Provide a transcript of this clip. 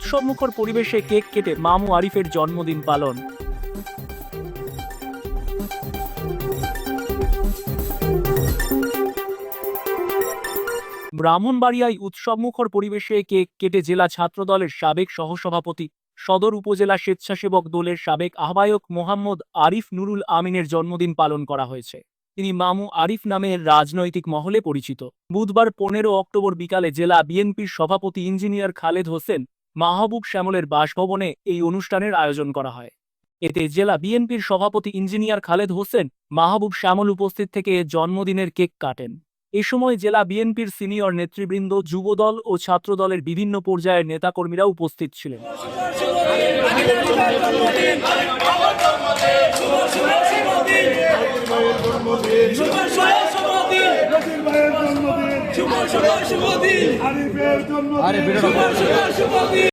উৎসবমুখর পরিবেশে কেক কেটে মামু আরিফের জন্মদিন পালন। ব্রাহ্মণবাড়িয়ায় উৎসবমুখর পরিবেশে কেক কেটে জেলা ছাত্রদলের সাবেক সহসভাপতি, সদর উপজেলা স্বেচ্ছাসেবক দলের সাবেক আহ্বায়ক মোহাম্মদ আরিফ নুরুল আমিনের জন্মদিন পালন করা হয়েছে। তিনি মামু আরিফ নামে রাজনৈতিক মহলে পরিচিত। বুধবার পনেরো অক্টোবর বিকালে জেলা বিএনপির সভাপতি ইঞ্জিনিয়ার খালেদ হোসেন মাহবুব শ্যামলের বাসভবনে এই অনুষ্ঠানের আয়োজন করা হয় এতে জেলা বিএনপির সভাপতি ইঞ্জিনিয়ার খালেদ হোসেন মাহবুব শ্যামল উপস্থিত থেকে জন্মদিনের কেক কাটেন এ সময় জেলা বিএনপির সিনিয়র নেতৃবৃন্দ যুবদল ও ছাত্রদলের বিভিন্ন পর্যায়ের নেতাকর্মীরা উপস্থিত ছিলেন আরে ভিডিওটা